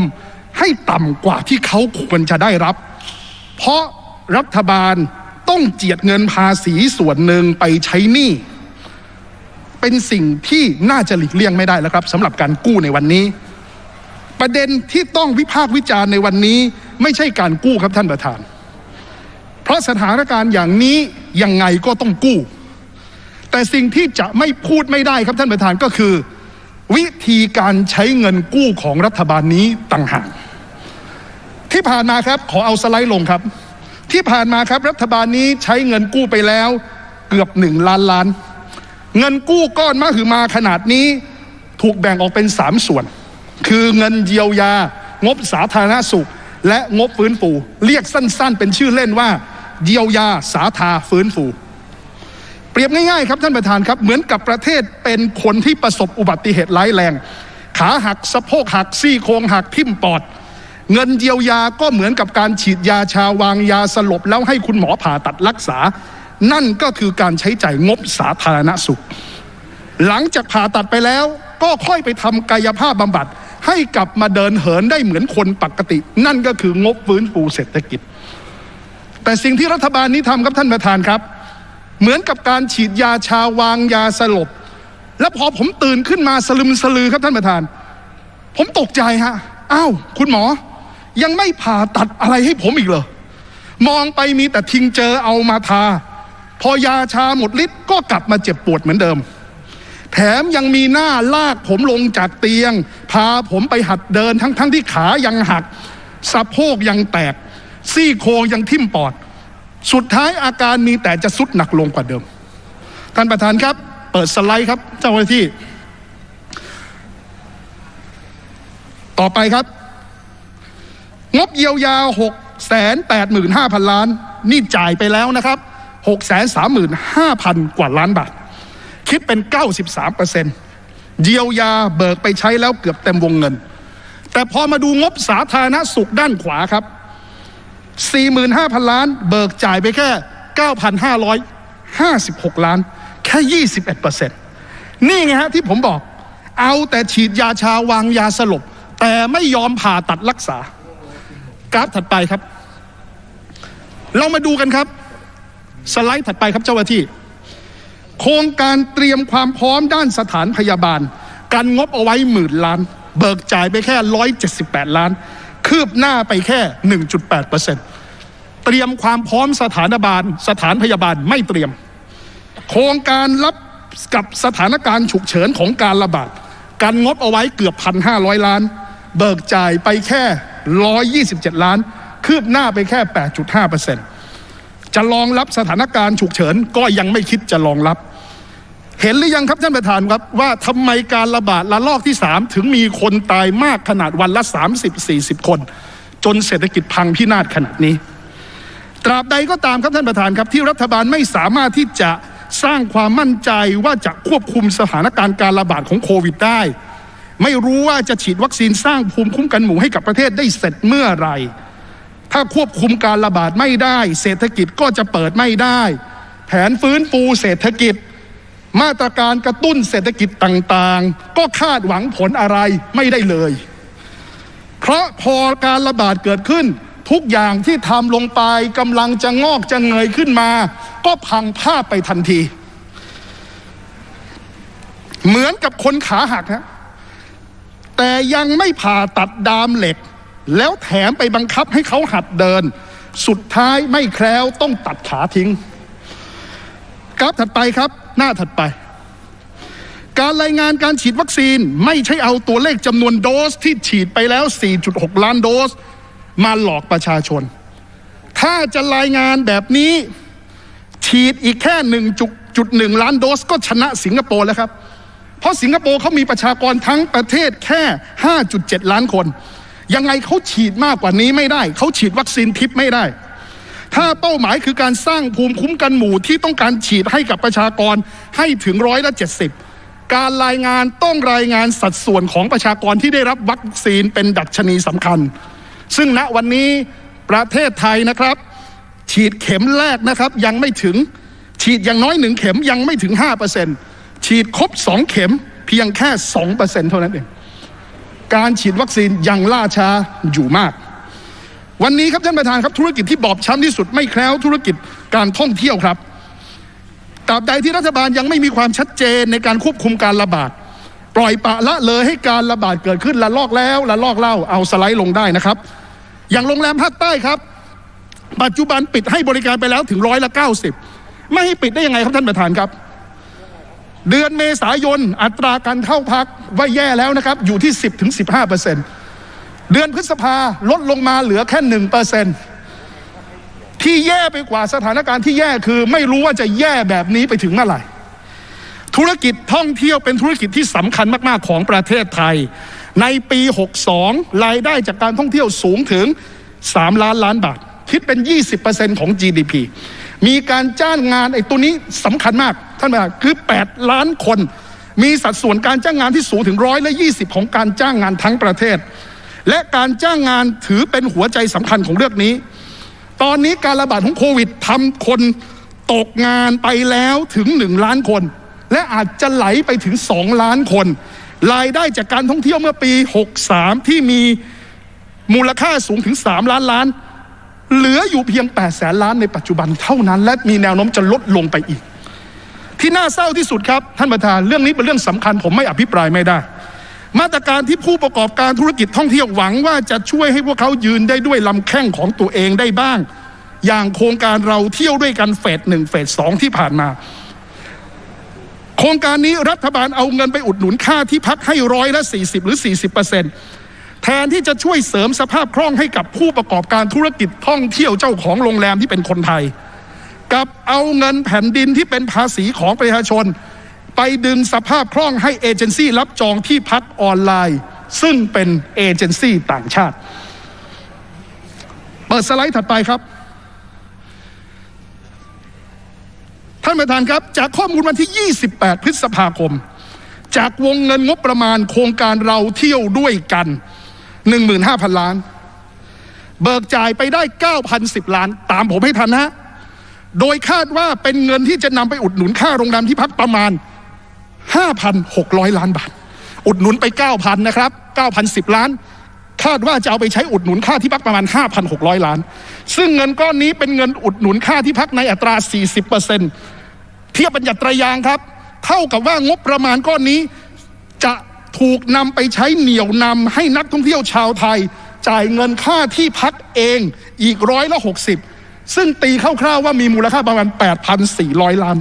มให้ต่ำกว่าที่เขาควรจะได้รับ เพราะรัฐบาลต้องเจียดเงินภาษีส่วนหนึ่งไปใช้หนี้เป็นสิ่งที่น่าจะหลีกเลี่ยงไม่ได้แล้วครับสำหรับการกู้ในวันนี้ ประเด็นที่ต้องวิพากษ์วิจารณ์ในวันนี้ ไม่ใช่การกู้ครับท่านประธาน เพราะสถานการณ์อย่างนี้ยังไงก็ต้องกู้ แต่สิ่งที่จะไม่พูดไม่ได้ครับท่านประธานก็คือ วิธีการใช้เงินกู้ของรัฐบาลนี้ต่างหากที่ผ่านมาครับขอเอาสไลด์ลงครับ ที่ผ่านมาครับรัฐบาลนี้ใช้เงินกู้ไปแล้ว เกือบหนึ่งล้านล้าน เงินกู้ก้อนมหึมาขนาดนี้ถูกแบ่งออกเป็นสามส่วน คือเงินเยียวยา งบสาธารณสุข และงบฟื้นฟูเรียกสั้น ๆ เป็นชื่อเล่นว่า เยียวยาสาธาฟื้นฟู เปรียบง่ายๆครับท่านประธานครับ เหมือนกับประเทศเป็นคนที่ประสบอุบัติเหตุร้ายแรง ขาหักสะโพกหักซี่โครงหักทิ่มปอด เงินเยียวยาก็เหมือนกับการฉีดยาชาวางยาสลบแล้วให้คุณหมอผ่าตัดรักษา นั่นก็คือการใช้จ่ายงบสาธารณสุข หลังจากผ่าตัดไปแล้วก็ค่อยไปทำกายภาพบำบัดให้กลับมาเดินเหินได้เหมือนคนปกติ นั่นก็คืองบฟื้นฟูเศรษฐกิจ แต่สิ่งที่รัฐบาลนี้ทำครับท่านประธานครับ เหมือนกับการฉีดยาชาวางยาสลบ แล้วพอผมตื่นขึ้นมาสลึมสลือครับท่านประธาน ผมตกใจฮะอ้าวคุณหมอ ยังไม่ผ่าตัดอะไรให้ผมอีกเหรอ มองไปมีแต่ทิ้งเจอเอามาทา พอยาชาหมดฤทธิ์ก็กลับมาเจ็บปวดเหมือนเดิม แถมยังมีหน้าลากผมลงจากเตียง พาผมไปหัดเดินทั้งๆทที่ขายังหักสะโพกยังแตกซี่โครงยังทิ่มปอด สุดท้ายอาการมีแต่จะสุดหนักลงกว่าเดิม ท่านประธานครับ เปิดสไลด์ครับ เจ้าหน้าที่ ต่อไปครับ งบเยียวยา6 8 5 0 0 0 ล้าน นี่จ่ายไปแล้วนะครับ 6 3 5 0 0 0 กว่าล้านบาท คิดเป็น 93เปอร์เซ็นต์เยียวยาเบิกไปใช้แล้วเกือบเต็มวงเงิน แต่พอมาดูงบสาธารณสุขด้านขวาครับ 45,000 ล้าน เบิกจ่ายไปแค่ 9,556 ล้าน แค่ 21เปอร์เซ็นต์นี่ไงฮะที่ผมบอก เอาแต่ฉีดยาชาวางยาสลบ แต่ไม่ยอมผ่าตัดรักษา กราฟถัดไปครับ เรามาดูกันครับ สไลด์ถัดไปครับเจ้าหน้าที่ โครงการเตรียมความพร้อมด้านสถานพยาบาลการงบเอาไว้หมื่นล้าน เบิกจ่ายไปแค่ 178 ล้าน คืบหน้าไปแค่ 1.8เปอร์เซ็นต์เตรียมความพร้อมสถานบาลสถานพยาบาลไม่เตรียม โครงการรับกับสถานการณ์ฉุกเฉินของการระบาดการงบเอาไว้เกือบ 1,500 ล้าน เบิกจ่ายไปแค่ 127 ล้าน คืบหน้าไปแค่ 8.5เปอร์เซ็นต์จะรองรับสถานการณ์ฉุกเฉินก็ยังไม่คิดจะรองรับ เห็นหรือยังครับท่านประธานครับว่าทำไมการระบาดระลอกที่สามถึงมีคนตายมากขนาดวันละ 30-40 คน จนเศรษฐกิจพังพินาศขนาดนี้ ตราบใดก็ตามครับท่านประธานครับ ที่รัฐบาลไม่สามารถที่จะสร้างความมั่นใจว่าจะควบคุมสถานการณ์การระบาดของโควิดได้ ไม่รู้ว่าจะฉีดวัคซีนสร้างภูมิคุ้มกันหมู่ให้กับประเทศได้เสร็จเมื่อไหร่ถ้าควบคุมการระบาดไม่ได้ เศรษฐกิจก็จะเปิดไม่ได้ แผนฟื้นฟูเศรษฐกิจ มาตรการกระตุ้นเศรษฐกิจต่างๆ ก็คาดหวังผลอะไรไม่ได้เลย เพราะพอการระบาดเกิดขึ้น ทุกอย่างที่ทำลงไปกำลังจะงอกจะเงยขึ้นมา ก็พังภาพไปทันที เหมือนกับคนขาหักฮะแต่ยังไม่ผ่าตัดดามเหล็ก แล้วแถมไปบังคับให้เขาหัดเดิน สุดท้ายไม่แคล้วต้องตัดขาทิ้ง กราฟถัดไปครับ หน้าถัดไป การรายงานการฉีดวัคซีนไม่ใช่เอาตัวเลขจำนวนโดสที่ฉีดไปแล้ว 4.6 ล้านโดส มาหลอกประชาชน ถ้าจะรายงานแบบนี้ ฉีดอีกแค่ 1.1 ล้านโดสก็ชนะสิงคโปร์แล้วครับ เพราะสิงคโปร์เขามีประชากรทั้งประเทศแค่ 5.7 ล้านคน ยังไงเขาฉีดมากกว่านี้ไม่ได้ เขาฉีดวัคซีนทิพไม่ได้ ถ้าเป้าหมายคือการสร้างภูมิคุ้มกันหมู่ที่ต้องการฉีดให้กับประชากรให้ถึงร้อยละเจ็ดสิบการรายงานต้องรายงานสัดส่วนของประชากรที่ได้รับวัคซีนเป็นดัชนีสำคัญ ซึ่งณวันนี้ประเทศไทยนะครับ ฉีดเข็มแรกนะครับยังไม่ถึงฉีดอย่างน้อยหนึ่งเข็มยังไม่ถึง 5%ฉีดครบ 2 เข็มเพียงแค่ 2%เท่านั้นเอง การฉีดวัคซีนยังล่าช้าอยู่มาก วันนี้ครับท่านประธานครับธุรกิจที่บอบช้ำที่สุดไม่แคล้วธุรกิจการท่องเที่ยวครับตราบใดที่รัฐบาลยังไม่มีความชัดเจนในการควบคุมการระบาด ปล่อยปละละเลยให้การระบาดเกิดขึ้นละลอกแล้วละลอกเล่าเอาสไลด์ลงได้นะครับ อย่างโรงแรมภาคใต้ครับ ปัจจุบันปิดให้บริการไปแล้วถึงร้อยละเก้าสิบไม่ให้ปิดได้ยังไงครับท่านประธานครับ เดือนเมษายนอัตราการเข้าพักว่าแย่แล้วนะครับ อยู่ที่ 10ถึง15 เดือนพฤษภาลดลงมาเหลือแค่1เปอร์เซ็นต์ที่แย่ไปกว่าสถานการณ์ที่แย่คือไม่รู้ว่าจะแย่แบบนี้ไปถึงเมื่อไหร่ ธุรกิจท่องเที่ยวเป็นธุรกิจที่สำคัญมาก ๆ ของประเทศไทย ในปี 62 รายได้จากการท่องเที่ยวสูงถึง 3 ล้านล้านบาท คิดเป็น 20%ของ GDP มีการจ้างงานไอ้ตัวนี้สำคัญมากท่านประธานคือ 8 ล้านคน มีสัดส่วนการจ้างงานที่สูงถึงร้อยละ20 ของการจ้างงานทั้งประเทศ และการจ้างงานถือเป็นหัวใจสำคัญของเรื่องนี้ ตอนนี้การระบาดของโควิดทำคนตกงานไปแล้วถึง 1 ล้านคน และอาจจะไหลไปถึง 2 ล้านคน รายได้จากการท่องเที่ยวเมื่อปี 63 ที่มีมูลค่าสูงถึง 3 ล้านล้าน เหลืออยู่เพียง 8 แสนล้านในปัจจุบันเท่านั้น และมีแนวโน้มจะลดลงไปอีก ที่น่าเศร้าที่สุดครับ ท่านประธานเรื่องนี้เป็นเรื่องสำคัญผมไม่อภิปรายไม่ได้ มาตรการที่ผู้ประกอบการธุรกิจท่องเที่ยวหวังว่าจะช่วยให้พวกเขายืนได้ด้วยลำแข้งของตัวเองได้บ้าง อย่างโครงการเราเที่ยวด้วยกันเฟสหนึ่งเฟสสองที่ผ่านมา โครงการนี้รัฐบาลเอาเงินไปอุดหนุนค่าที่พักให้ร้อยละ 40 หรือ 40เปอร์เซ็นต์แทนที่จะช่วยเสริมสภาพคล่องให้กับผู้ประกอบการธุรกิจท่องเที่ยวเจ้าของโรงแรมที่เป็นคนไทย กับเอาเงินแผ่นดินที่เป็นภาษีของประชาชน ไปดึงสภาพคล่องให้เอเจนซี่รับจองที่พักออนไลน์ ซึ่งเป็นเอเจนซี่ต่างชาติ เปิดสไลด์ถัดไปครับ ท่านประธานครับ จากข้อมูลวันที่ 28 พฤษภาคม จากวงเงินงบประมาณโครงการเราเที่ยวด้วยกัน 15,000 ล้าน เบิกจ่ายไปได้ 9,010 ล้าน ตามผมให้ทันนะฮะโดยคาดว่าเป็นเงินที่จะนำไปอุดหนุนค่าโรงแรมที่พักประมาณ 5,600 ล้านบาท อุดหนุนไป 9,000 นะครับ 9,010 ล้าน คาดว่าจะเอาไปใช้อุดหนุนค่าที่พักประมาณ 5,600 ล้าน ซึ่งเงินก้อนนี้เป็นเงินอุดหนุนค่าที่พักในอัตรา 40%เทียบบัญญัติตรายางครับ เท่ากับว่างบประมาณก้อนนี้ จะถูกนำไปใช้เหนี่ยวนำให้นักท่องเที่ยวชาวไทย จ่ายเงินค่าที่พักเองอีกร้อยละ60ซึ่งตีคร่าวๆว่ามีมูลค่าประมาณ 8,400 ล้าน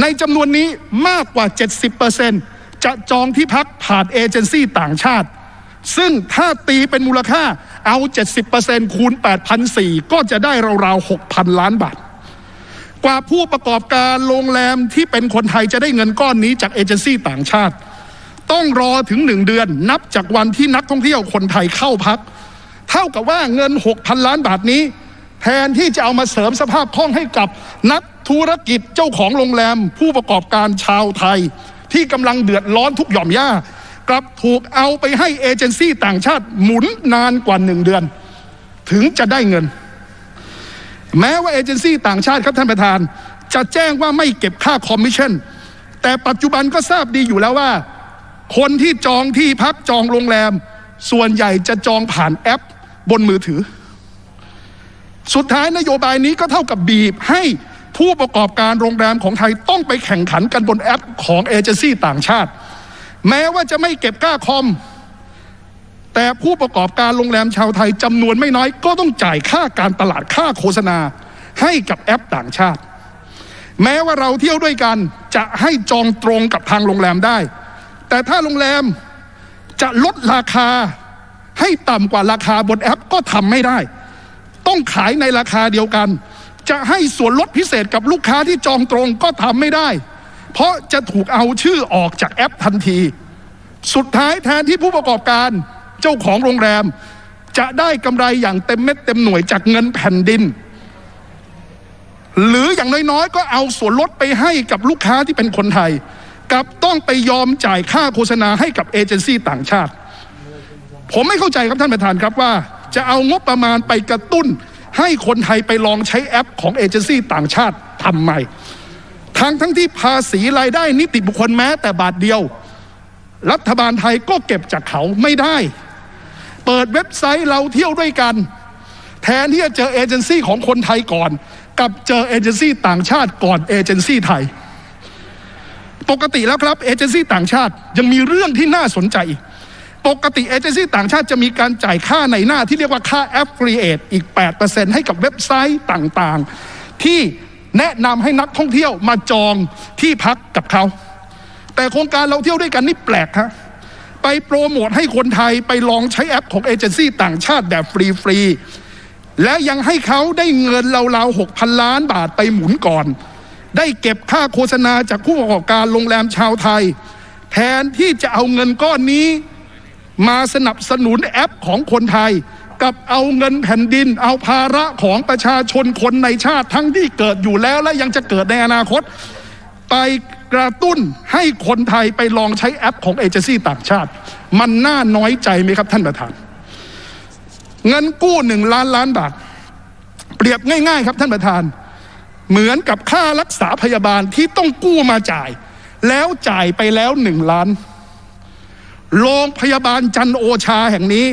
ในจำนวนนี้มากกว่า 70%จะจองที่พักผ่านเอเจนซี่ต่างชาติ ซึ่งถ้าตีเป็นมูลค่าเอา 70%คูณ 8,400 ก็จะได้ราวๆ 6,000 ล้านบาท กว่าผู้ประกอบการโรงแรมที่เป็นคนไทยจะได้เงินก้อนนี้จากเอเจนซี่ต่างชาติ ต้องรอถึงหนึ่งเดือนนับจากวันที่นักท่องเที่ยวคนไทยเข้าพัก เท่ากับว่าเงิน 6,000 ล้านบาทนี้ แทนที่จะเอามาเสริมสภาพคล่องให้กับนัก ธุรกิจเจ้าของโรงแรม ผู้ประกอบการชาวไทย ที่กำลังเดือดร้อนทุกหย่อมย่ากลับถูกเอาไปให้เอเจนซี่ต่างชาติหมุนนานกว่าหนึ่งเดือน ถึงจะได้เงิน แม้ว่าเอเจนซี่ต่างชาติครับท่านประธาน จะแจ้งว่าไม่เก็บค่าคอมมิชชั่นแต่ปัจจุบันก็ทราบดีอยู่แล้วว่า คนที่จองที่พักจองโรงแรม ส่วนใหญ่จะจองผ่านแอปบนมือถือ สุดท้ายนโยบายนี้ก็เท่ากับบีบให้ ผู้ประกอบการโรงแรมของไทยต้องไปแข่งขันกันบนแอปของเอเจนซี่ต่างชาติ แม้ว่าจะไม่เก็บค่าคอม แต่ผู้ประกอบการโรงแรมชาวไทยจำนวนไม่น้อย ก็ต้องจ่ายค่าการตลาดค่าโฆษณา ให้กับแอปต่างชาติ แม้ว่าเราเที่ยวด้วยกันจะให้จองตรงกับทางโรงแรมได้ แต่ถ้าโรงแรมจะลดราคาให้ต่ำกว่าราคาบนแอปก็ทำไม่ได้ ต้องขายในราคาเดียวกัน จะให้ส่วนลดพิเศษกับลูกค้าที่จองตรงก็ทำไม่ได้ เพราะจะถูกเอาชื่อออกจากแอปทันที สุดท้ายแทนที่ผู้ประกอบการเจ้าของโรงแรม จะได้กำไรอย่างเต็มเม็ดเต็มหน่วยจากเงินแผ่นดิน หรืออย่างน้อยๆ ก็เอาส่วนลดไปให้กับลูกค้าที่เป็นคนไทยกับต้องไปยอมจ่ายค่าโฆษณาให้กับเอเจนซี่ต่างชาติ ผมไม่เข้าใจครับท่านประธานครับว่า จะเอางบประมาณไปกระตุ้น ให้คนไทยไปลองใช้แอปของเอเจนซี่ต่างชาติทำไม่ทั้งทั้งที่ภาษีรายได้นิติบุคคลแม้แต่บาทเดียว รัฐบาลไทยก็เก็บจากเขาไม่ได้ เปิดเว็บไซต์เราเที่ยวด้วยกัน แทนที่จะเจอเอเจนซี่ของคนไทยก่อน กับเจอเอเจนซี่ต่างชาติก่อนเอเจนซี่ไทย ปกติแล้วครับเอเจนซี่ต่างชาติยังมีเรื่องที่น่าสนใจ ปกติเอเจนซี่ต่างชาติจะมีการจ่ายค่าในหน้าที่เรียกว่าค่า affiliate อีก 8%ให้กับเว็บไซต์ต่างๆ ที่แนะนำให้นักท่องเที่ยวมาจองที่พักกับเขา แต่โครงการเราเที่ยวด้วยกันนี่แปลกครับไปโปรโมทให้คนไทยไปลองใช้แอปของเอเจนซี่ต่างชาติแบบฟรีๆ และยังให้เขาได้เงินราวๆ 6,000 ล้านบาทไปหมุนก่อน ได้เก็บค่าโฆษณาจากผู้ประกอบการโรงแรมชาวไทย แทนที่จะเอาเงินก้อนนี้ มาสนับสนุนแอปของคนไทย กับเอาเงินแผ่นดิน เอาภาระของประชาชนคนในชาติทั้งที่เกิดอยู่แล้วและยังจะเกิดในอนาคต ไปกระตุ้นให้คนไทยไปลองใช้แอปของเอเจนซี่ต่างชาติ มันน่าน้อยใจไหมครับท่านประธาน เงินกู้หนึ่งล้านล้านบาท เปรียบง่าย ๆ ครับท่านประธาน เหมือนกับค่ารักษาพยาบาลที่ต้องกู้มาจ่าย แล้วจ่ายไปแล้วหนึ่งล้าน โรงพยาบาลจันโอชาแห่งนี้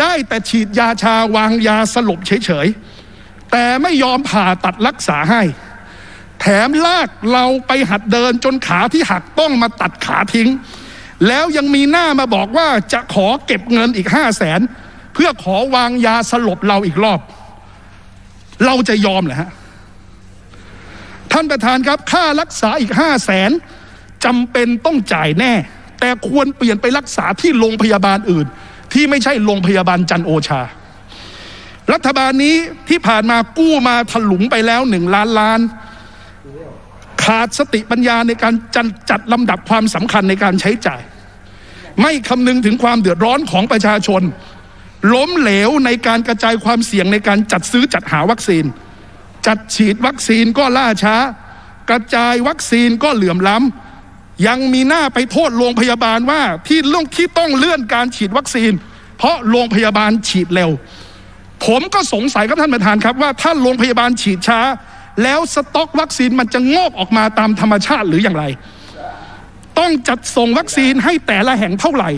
ได้แต่ฉีดยาชาวางยาสลบเฉยๆ แต่ไม่ยอมผ่าตัดรักษาให้ แถมลากเราไปหัดเดินจนขาที่หักต้องมาตัดขาทิ้ง แล้วยังมีหน้ามาบอกว่าจะขอเก็บเงินอีกห้าแสนเพื่อขอวางยาสลบเราอีกรอบ เราจะยอมเหรอฮะท่านประธานครับค่ารักษาอีกห้าแสนจำเป็นต้องจ่ายแน่ แต่ควรเปลี่ยนไปรักษาที่โรงพยาบาลอื่น ที่ไม่ใช่โรงพยาบาลจันโอชา รัฐบาลนี้ที่ผ่านมากู้มาถลุงไปแล้วหนึ่งล้านล้าน ขาดสติปัญญาในการจัดจัดลำดับความสำคัญในการใช้จ่าย ไม่คำนึงถึงความเดือดร้อนของประชาชน ล้มเหลวในการกระจายความเสี่ยงในการจัดซื้อจัดหาวัคซีน จัดฉีดวัคซีนก็ล่าช้ากระจายวัคซีนก็เหลื่อมล้ำ ยังมีหน้าไปโทษโรงพยาบาลว่าที่เรื่องที่ต้องเลื่อนการฉีดวัคซีน เพราะโรงพยาบาลฉีดเร็ว ผมก็สงสัยครับท่านประธานครับว่าถ้าโรงพยาบาลฉีดช้า แล้วสต็อกวัคซีนมันจะงอกออกมาตามธรรมชาติหรืออย่างไร ต้องจัดส่งวัคซีนให้แต่ละแห่งเท่าไหร่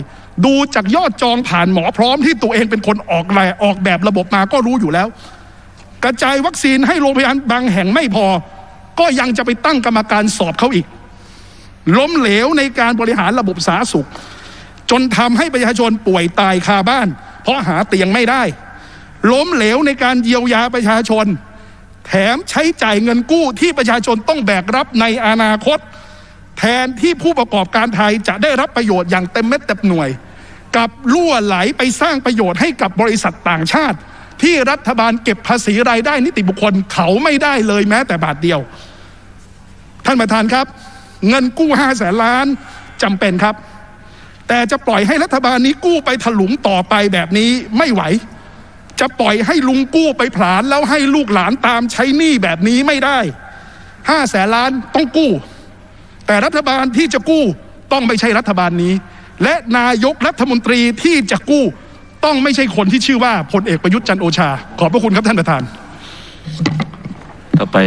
ดูจากยอดจองผ่านหมอพร้อมที่ตัวเองเป็นคนออกแลออกแบบระบบมาก็รู้อยู่แล้ว กระจายวัคซีนให้โรงพยาบาลบางแห่งไม่พอ ก็ยังจะไปตั้งกรรมการสอบเขาอีก ล้มเหลวในการบริหารระบบสาธารณสุข จนทำให้ประชาชนป่วยตายคาบ้าน เพราะหาเตียงไม่ได้ ล้มเหลวในการเยียวยาประชาชน แถมใช้จ่ายเงินกู้ที่ประชาชนต้องแบกรับในอนาคต แทนที่ผู้ประกอบการไทยจะได้รับประโยชน์อย่างเต็มเม็ดเต็มหน่วยกับล่วไหลไปสร้างประโยชน์ให้กับบริษัทต่างชาติ ที่รัฐบาลเก็บภาษีรายได้นิติบุคคลเขาไม่ได้เลยแม้แต่บาทเดียว ท่านประธานครับ เงินกู้ห้าแสนล้านจำเป็นครับ แต่จะปล่อยให้รัฐบาลนี้กู้ไปถลุงต่อไปแบบนี้ไม่ไหว จะปล่อยให้ลุงกู้ไปผลาญแล้วให้ลูกหลานตามใช้หนี้แบบนี้ไม่ได้ห้าแสนล้านต้องกู้ แต่รัฐบาลที่จะกู้ต้องไม่ใช่รัฐบาลนี้ และนายกรัฐมนตรีที่จะกู้ต้องไม่ใช่คนที่ชื่อว่าพลเอกประยุทธ์จันโอชา ขอบพระคุณครับท่านประธาน ต่อไป